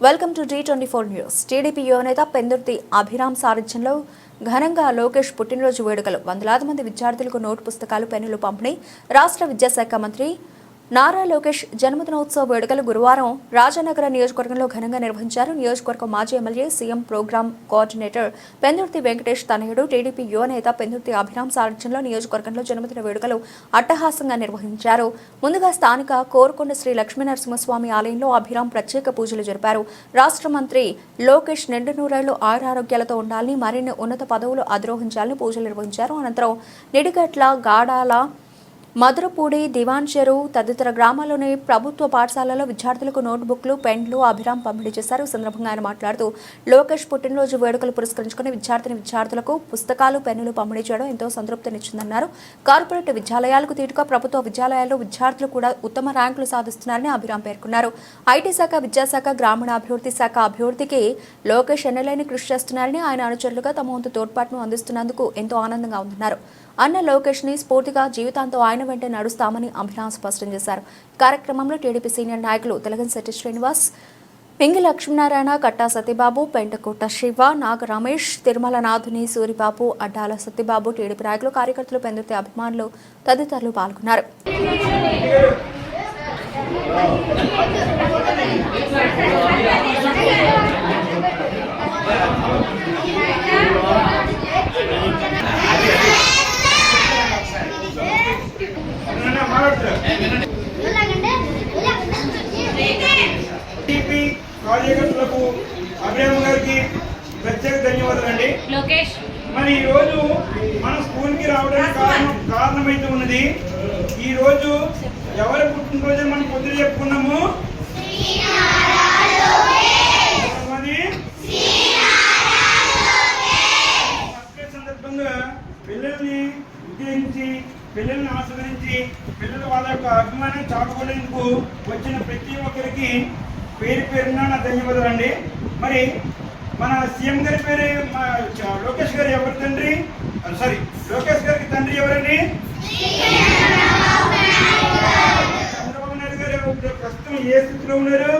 Welcome to T twenty four news TDP యువనేత పెందుర్తి అభిరామ్ సారథ్యంలో ఘనంగా లోకేష్ పుట్టినరోజు వేడుకలు. వందలాది మంది విద్యార్థులకు నోటు పుస్తకాలు పెన్నులు పంపిణీ. రాష్ట్ర విద్యాశాఖ మంత్రి నారా లోకేష్ జన్మదినోత్సవ వేడుకలు గురువారం రాజానగర నియోజకవర్గంలో ఘనంగా నిర్వహించారు. నియోజకవర్గం మాజీ MLA CM program coordinator Pendurthi Venkatesh తనయుడు టీడీపీ యువనేత పెందుర్తి అభిరామ్ సారథ్యంలో నియోజకవర్గంలో జన్మదిన వేడుకలు అట్టహాసంగా నిర్వహించారు. ముందుగా స్థానిక కోరుకొండ శ్రీ లక్ష్మీనరసింహస్వామి ఆలయంలో అభిరామ్ ప్రత్యేక పూజలు జరిపారు. రాష్ట్ర మంత్రి లోకేష్ నిండు నూరేళ్ళు ఆయురారోగ్యాలతో ఉండాలని మరిన్ని ఉన్నత పదవులు అధిరోహించాలని పూజలు నిర్వహించారు. అనంతరం నిడిగట్ల గాడాల మధురపూడి దివాన్ చెరువు తదితర గ్రామాల్లోని ప్రభుత్వ పాఠశాలలో విద్యార్థులకు నోట్బుక్లు పెన్లు అభిరామ్ పంపిణీ చేశారు. సందర్భంగా ఆయన మాట్లాడుతూ లోకేష్ పుట్టినరోజు వేడుకలు పురస్కరించుకుని విద్యార్థిని విద్యార్థులకు పుస్తకాలు పెన్నులు పంపిణీ చేయడం ఎంతో సంతృప్తినిచ్చిందన్నారు. కార్పొరేట్ విద్యాలయాలకు తీటుగా ప్రభుత్వ విద్యాలయాల్లో విద్యార్థులు కూడా ఉత్తమ ర్యాంకులు సాధిస్తున్నారని అభిరామ్ పేర్కొన్నారు. ఐటీ శాఖ విద్యాశాఖ గ్రామీణాభివృద్ధి శాఖ అభివృద్ధికి లోకేష్ ఎన్నెలైన కృషి చేస్తున్నారని ఆయన అనుచరులుగా తమ వంతు తోడ్పాటును అందిస్తున్నందుకు ఎంతో ఆనందంగా ఉందన్నారు. అన్న లోకేష్ని స్ఫూర్తిగా జీవితాంతో ఆయన వెంట నడుస్తామని అభిరామ్ స్పష్టం చేశారు. కార్యక్రమంలో టీడీపీ సీనియర్ నాయకులు తెలగంశెట్టి శ్రీనివాస్ పింగి లక్ష్మీనారాయణ కట్టా సత్యబాబు పెంటకోట శివ నాగ రమేష్ తిరుమల నాథుని సూరిబాబు అడ్డాల సత్యబాబు టీడీపీ నాయకులు కార్యకర్తలు పెందుతే అభిమానులు తదితరులు పాల్గొన్నారు టీపీ కార్యకర్తలకు అభిరామ్ గారికి ప్రత్యేక ధన్యవాదాలండి లోకేష్. మరి ఈ రోజు మన స్కూల్కి రావడానికి కారణం కారణమైతే ఉన్నది. ఈ రోజు ఎవరి పుట్టినరోజు మనం పొద్దున చెప్పుకున్నాము? సందర్భంగా పిల్లల్ని ఉద్దేశించి పిల్లల్ని ఆస్వాదించి పిల్లలు వాళ్ళ యొక్క అభిమానం చాటుకోలేందుకు వచ్చిన ప్రతి ఒక్కరికి పేరు పేరున నా ధన్యవాదాలండి. మరి మన సీఎం గారి పేరు మా లోకేష్ గారు ఎవరి తండ్రి? సారీ లోకేష్ గారికి తండ్రి ఎవరండి? చంద్రబాబు నాయుడు గారు ఇప్పుడు ప్రస్తుతం ఏ స్థితిలో ఉన్నారు?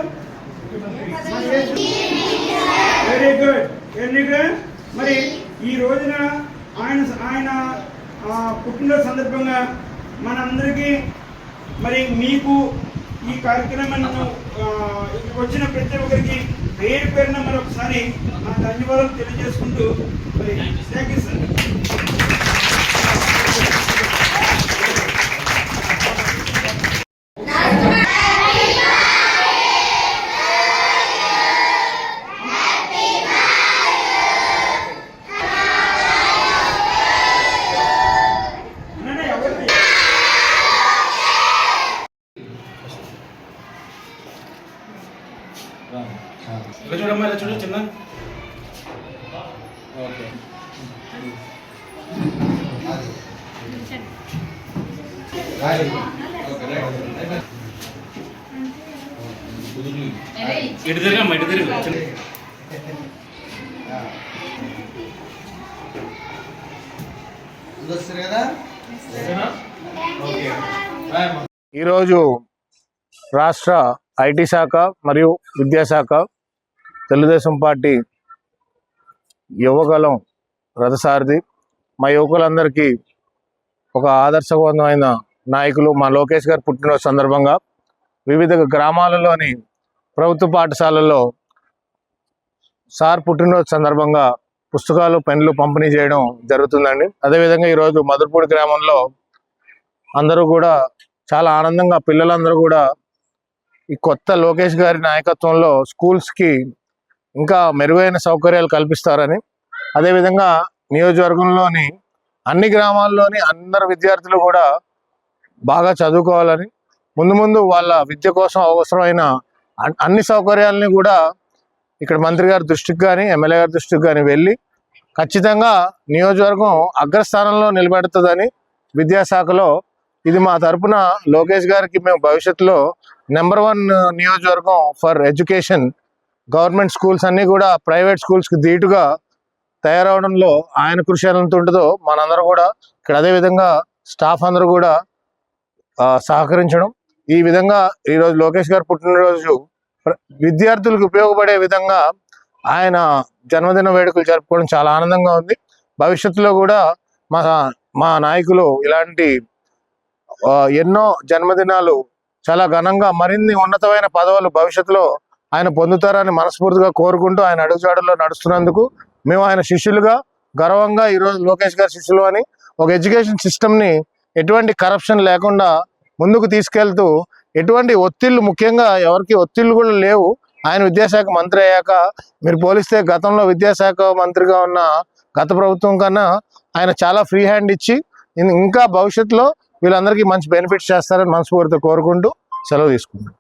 వెరీ గుడ్ వెరీ గుడ్ మరి ఈ రోజున ఆయన ఆయన పుట్టినరోజు సందర్భంగా మనందరికీ మరి మీకు ఈ కార్యక్రమాన్ని ఇక్కడికి వచ్చిన ప్రతి ఒక్కరికి పేరు పేరున మరొకసారి నా ధన్యవాదాలు తెలియజేసుకుంటూ మరి థ్యాంక్ యూ సార్. ఇలా చూడమ్మా ఇలా చూడు చిన్న? ఓకే. ఇటు తిరిగమ్మా ఇటు తిరుగు. ఈరోజు రాష్ట్ర ఐటీ శాఖ మరియు విద్యాశాఖ తెలుగుదేశం పార్టీ యువగలం రథసారథి. మా యువకులందరికీ ఒక ఆదర్శవంతమైన నాయకులు మా లోకేష్ గారు పుట్టినరోజు సందర్భంగా వివిధ గ్రామాలలోని ప్రభుత్వ పాఠశాలల్లో సార్ పుట్టినరోజు సందర్భంగా పుస్తకాలు పెన్లు పంపిణీ చేయడం జరుగుతుందండి. అదేవిధంగా ఈరోజు మధురపూడి గ్రామంలో అందరూ కూడా చాలా ఆనందంగా పిల్లలందరూ కూడా ఈ కొత్త లోకేష్ గారి నాయకత్వంలో స్కూల్స్కి ఇంకా మెరుగైన సౌకర్యాలు కల్పిస్తారని అదేవిధంగా నియోజకవర్గంలోని అన్ని గ్రామాల్లోని అందరు విద్యార్థులు కూడా బాగా చదువుకోవాలని ముందు ముందు వాళ్ళ విద్య కోసం అవసరమైన అన్- అన్ని సౌకర్యాలని కూడా ఇక్కడ మంత్రి గారి దృష్టికి కానీ ఎమ్మెల్యే గారి దృష్టికి కానీ వెళ్ళి ఖచ్చితంగా నియోజకవర్గం అగ్రస్థానంలో నిలబెడుతుందని విద్యాశాఖలో ఇది మా తరపున లోకేష్ గారికి మేము భవిష్యత్తులో నెంబర్ వన్ నియోజకవర్గం ఫర్ ఎడ్యుకేషన్. గవర్నమెంట్ స్కూల్స్ అన్నీ కూడా ప్రైవేట్ స్కూల్స్కి ధీటుగా తయారవడంలో ఆయన కృషి ఎంత ఉంటుందో మనందరూ కూడా ఇక్కడ అదే విధంగా స్టాఫ్ అందరూ కూడా సహకరించడం. ఈ విధంగా ఈరోజు లోకేష్ గారు పుట్టినరోజు విద్యార్థులకు ఉపయోగపడే విధంగా ఆయన జన్మదిన వేడుకలు జరుపుకోవడం చాలా ఆనందంగా ఉంది. భవిష్యత్తులో కూడా మా మా నాయకులు ఇలాంటి ఎన్నో జన్మదినాలు చాలా ఘనంగా మరిన్ని ఉన్నతమైన పదవులు భవిష్యత్తులో ఆయన పొందుతారని మనస్ఫూర్తిగా కోరుకుంటూ ఆయన అడుగుజాడల్లో నడుస్తున్నందుకు మేము ఆయన శిష్యులుగా గర్వంగా ఈరోజు లోకేష్ గారి శిష్యులు అని ఒక ఎడ్యుకేషన్ సిస్టమ్ని ఎటువంటి కరప్షన్ లేకుండా ముందుకు తీసుకెళ్తూ ఎటువంటి ఒత్తిళ్ళు ముఖ్యంగా ఎవరికి ఒత్తిళ్ళు కూడా లేవు. ఆయన విద్యాశాఖ మంత్రి అయ్యాక మీరు పోలిస్తే గతంలో విద్యాశాఖ మంత్రిగా ఉన్న గత ప్రభుత్వం కన్నా ఆయన చాలా ఫ్రీ హ్యాండ్ ఇచ్చి ఇంకా భవిష్యత్తులో వీళ్ళందరికీ మంచి బెనిఫిట్స్ చేస్తారని మనస్ఫూర్తిగా కోరుకుంటూ సెలవు తీసుకుంటాం